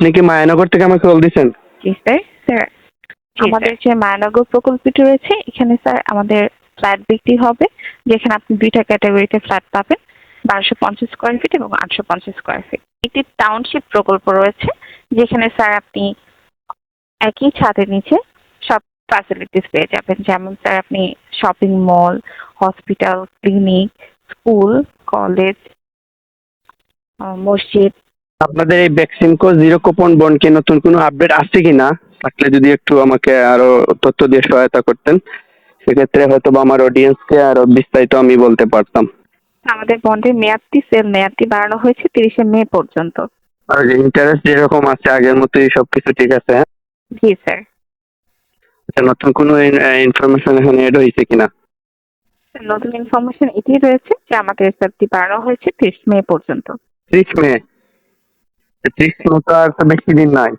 আপনি কি মায়ানগর থেকে আমাকে কল জি স্যার স্যার আমাদের যে মায়ানগর প্রকল্পটি রয়েছে এখানে স্যার আমাদের ফ্ল্যাট বিক্রি হবে যেখানে আপনি দুইটা ক্যাটাগরিতে ফ্ল্যাট পাবেন বারোশো পঞ্চাশ স্কোয়ার ফিট এবং আটশো পঞ্চাশ স্কোয়ার ফিট একটি টাউনশিপ প্রকল্প রয়েছে যেখানে স্যার আপনি একই ছাদের নিচে সব ফ্যাসিলিটিস পেয়ে যাবেন। যেমন স্যার আপনি shopping mall hospital clinic school college মসজিদ আপনাদের এই ভ্যাকসিনকো জিরো কুপন কি নতুন কোনো আপডেট আছে কিনা? থাকলে যদি একটু আমাকে আরও তথ্য দিয়ে সহায়তা করতেন সেক্ষেত্রে হয়তো বা আমার অডিয়েন্সকে আরও বিস্তারিত আমি বলতে পারতাম। আমাদের বন্ডের মেয়াদটি সেল মেয়াদটি বাড়ানো হয়েছে তিরিশে মে পর্যন্ত। আর ইন্টারেস্ট যেরকম আছে আগের মতোই সবকিছু ঠিক আছে হ্যাঁ? জি স্যার আচ্ছা, নতুন কোনো ইনফরমেশন এখানে এড হয়েছে কিনা? নতুন ইনফরমেশন এটি রয়েছে যে আমাদের সেলটি বাড়ানো হয়েছে তিরিশ মে পর্যন্ত। ত্রিশ মে? ত্রিশ মে আর তো বেশি দিন নাই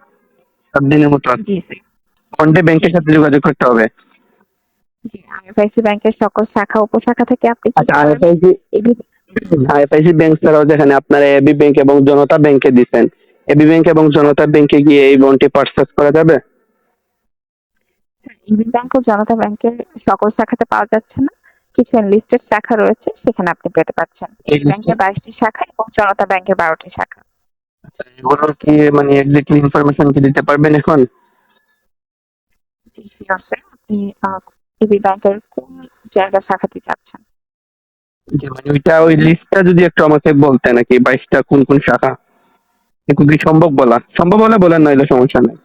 সাত দিনের মতো আছে ব্যাংকের সাথে যোগাযোগ করতে হবে। আইএফআইসি ব্যাংকের সকল শাখা উপশাখা থেকে আপনি আচ্ছা আইএফআইসি আইএফআইসি ব্যাংক ছাড়াও যেখানে আপনারা এবি ব্যাংক এবং জনতা ব্যাংকে দিচ্ছেন এবি ব্যাংক এবং জনতা ব্যাংকে গিয়ে এই বন্ডটি পারচেস করা যাবে? ইউনিয়ন ব্যাংক ও জনতা ব্যাংকের সকল শাখাতে পাওয়া যাচ্ছে না। কিছু লিস্টেড শাখা রয়েছে সেখানে আপনি পেতে পাচ্ছেন এই ব্যাংকের বাইশটি শাখা এবং জনতা ব্যাংকের বারোটি শাখা। এগুলোর কি মানে এক্স্যাক্টলি ইনফরমেশন কি দিতে পারবেন এখন? জি শিওর আপনি ইবি ব্যাংকের কোন জায়গা শাখাতে যাচ্ছেন যে মানে ওইটা ওই লিস্টটা যদি একটু আমাকে বলতেন নাকি বাইশটা কোন কোন শাখা? কি সম্ভব বলা? সম্ভব হলে বলেন নইলে সমস্যা নেই।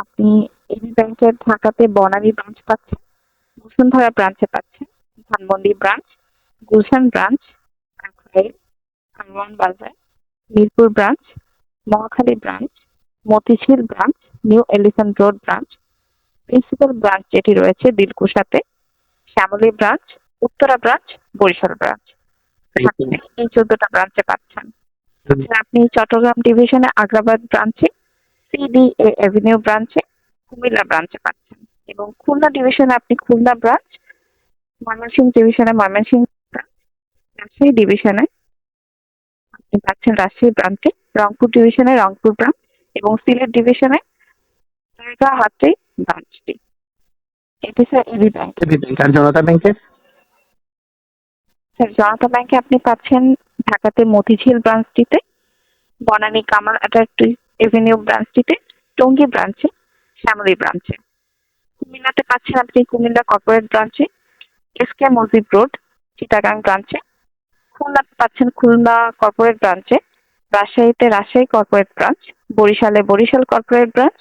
আপনি এবি ব্যাংকের ঢাকাতে বনানী ব্রাঞ্চ পাচ্ছেন বসুন্ধরা ব্রাঞ্চে পাচ্ছেন ধানমন্ডি ব্রাঞ্চ গুলশান ব্রাঞ্চ বাজার Mirpur branch Mohakhali branch Motijheel branch new elephant road branch. Principal branch যেটি রয়েছে দিলকুশাতে Shyamoli branch Uttara branch Barishal branch. এই চোদ্দটা ব্রাঞ্চে পাচ্ছেন। আপনি চট্টগ্রাম ডিভিশনে আগ্রাবাদ ব্রাঞ্চে সিডিএ এভিনিউ ব্রাঞ্চে কুমিল্লা ব্রাঞ্চে পাচ্ছেন। এবং খুলনা ডিভিশনে আপনি খুলনা ব্রাঞ্চ ময়মনসিংহ ডিভিশনে ময়মনসিংহ ব্রাঞ্চ রাজশাহী ডিভিশনে আপনি পাচ্ছেন রাজশাহী ব্রাঞ্চে রংপুর ডিভিশনে রংপুর ব্রাঞ্চ এবং সিলেট ডিভিশনে হাতে ব্রাঞ্চটি। এটি sir AB bank AB bank আর জনতা ব্যাংকে স্যার জনতা ব্যাংকে আপনি পাচ্ছেন ঢাকাতে মতিঝিল ব্রাঞ্চটিতে বনানী কামাল অ্যাট্রাক্টিভ এভিনিউ ব্রাঞ্চটিতে টঙ্গী ব্রাঞ্চে শ্যামলী ব্রাঞ্চে। কুমিল্লাতে পাচ্ছেন আপনি কুমিল্লা কর্পোরেট ব্রাঞ্চে S K Mujib road Chittagong ব্রাঞ্চে খুলনাতে পাচ্ছেন খুলনা কর্পোরেট ব্রাঞ্চে রাজশাহীতে রাজশাহী কর্পোরেট ব্রাঞ্চ বরিশালে বরিশাল কর্পোরেট ব্রাঞ্চ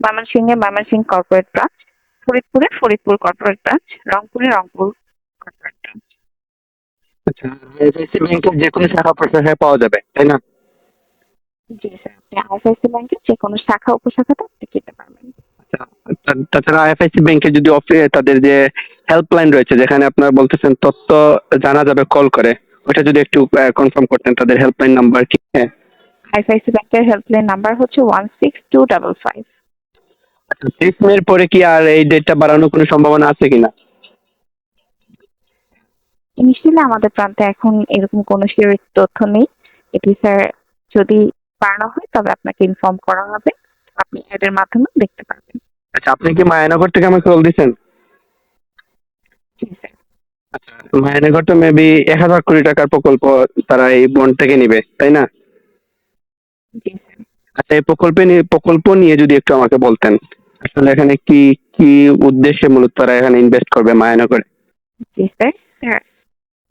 ময়মনসিংহে ময়মনসিংহ কর্পোরেট ব্রাঞ্চ ফরিদপুরে ফরিদপুর কর্পোরেট ব্রাঞ্চ রংপুরে রংপুর কর্পোরেট ব্রাঞ্চ আচ্ছা ব্যাংকের যে কোনো শাখা প্রশাখায় পাওয়া যাবে তাই না? জি স্যার আপনি আইএফআইসি ব্যাংকের যে কোনো শাখা উপশাখাতে আপনি কিনতে পারবেন। আচ্ছা তাছাড়া আইএফআইসি ব্যাংকে যদি অফি- তাদের যে হেল্পলাইন রয়েছে যেখানে আপনারা বলতেছেন তথ্য জানা যাবে কল করে। ওটা যদি একটু কনফার্ম করতেন তাদের হেল্পলাইন নাম্বার কি? হ্যাঁ। আইএফআইসি ব্যাংকের হেল্পলাইন নাম্বার হচ্ছে one six two double five আচ্ছা মের পরে কি আর এই ডেটটা বাড়ানোর কোনো সম্ভাবনা আছে কিনা? ইনিশিয়ালি আমাদের প্রান্তে এখন এরকম কোনো শিওর তথ্য নেই। এটি স্যার যদি বাড়ানো হয় তবে আপনাকে ইনফর্ম করা হবে। আপনি এদের মাধ্যমে দেখতে পারবেন। আচ্ছা আপনি কি মায়ানগর থেকে আমাকে কল স্যার মায়ানগর তো মেবি এক হাজার কোটি টাকার প্রকল্প তারা এই বন্ড থেকে নিবে তাই না? আচ্ছা এই প্রকল্পে প্রকল্প নিয়ে যদি একটু আমাকে বলতেন আসলে এখানে কি কি উদ্দেশ্যে মূলত তারা এখানে ইনভেস্ট করবে মায়ানগরে? জি স্যার। স্যার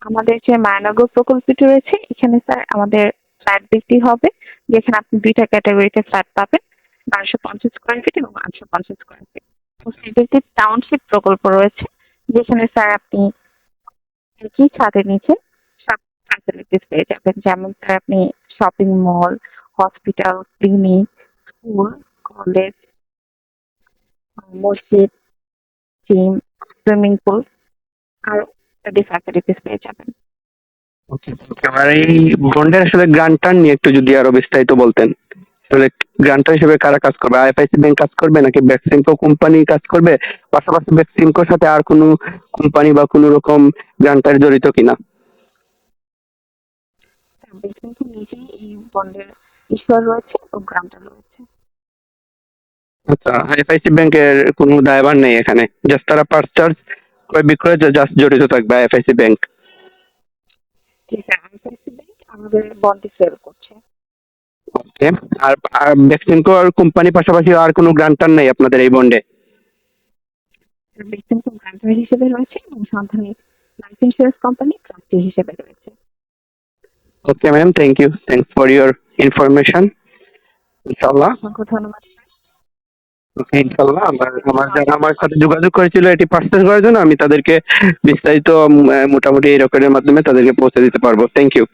আমাদের যে মায়ানগর প্রকল্পটি রয়েছে এখানে স্যার আমাদের ফ্ল্যাট বিক্রি হবে যেখানে আপনি দুইটা ক্যাটাগরিতে ফ্ল্যাট পাবেন বারোশো পঞ্চাশ স্কোয়ার ফিট এবং আটশো পঞ্চাশ স্কোয়ার ফিট টাউনশিপ প্রকল্প রয়েছে যেখানে স্যার আপনি একই ছাদের নিচে সব ফ্যাসিলিটিস পেয়ে যাবেন। যেমন আপনি shopping mall hospital clinic school college মসজিদ জিম সুইমিং পুল আর স্টাডি ফ্যাসিলিটিস পেয়ে যাবেন। আর এই বন্ডের আসলে গ্রান্টার নিয়ে একটু যদি আরও বিস্তারিত বলতেন। আসলে গ্রান্টার হিসেবে কারা কাজ করবে? আইএফআইসি ব্যাংক কাজ করবে নাকি ব্যাকসিমকো কোম্পানি কাজ করবে? পাশাপাশি ব্যাকসিমকোর সাথে আর কোনো কোম্পানি বা কোনো রকম গ্রান্টার জড়িত কিনা? বেসমেন্ট নিজেই এই বন্ডের ইস্যুয়ার রয়েছে ও গ্রান্টার রয়েছে। আচ্ছা আইএফআইসি ব্যাংকের কোনো দায়ভার নেই এখানে। জাস্ট তারা ক্রয় বিক্রয় জাস্ট জড়িত থাকবে আইএফআইসি ব্যাংক ঠিক আছে আইসিআইসি ব্যাংক আমাদের বন্ডে সেল করছে। ওকে আর আর কোম্পানি পাশাপাশি আর কোনো গ্রান্টার নেই আপনাদের এই বন্ডে গ্রান্টার হিসেবে রয়েছে এবং লাইফ ইন্স্যুরেন্স কোম্পানি ট্রাস্টি হিসেবে রয়েছে। Okay ma'am thank you thanks for your information ইনশাল্লাহ অসংখ্য ধন্যবাদ। ওকে আমার আমার যারা আমার সাথে যোগাযোগ করেছিল এটি পার্সেস করার জন্য আমি তাদেরকে বিস্তারিত মোটামুটি এই রকমের মাধ্যমে তাদেরকে পৌঁছে দিতে পারব। Thank you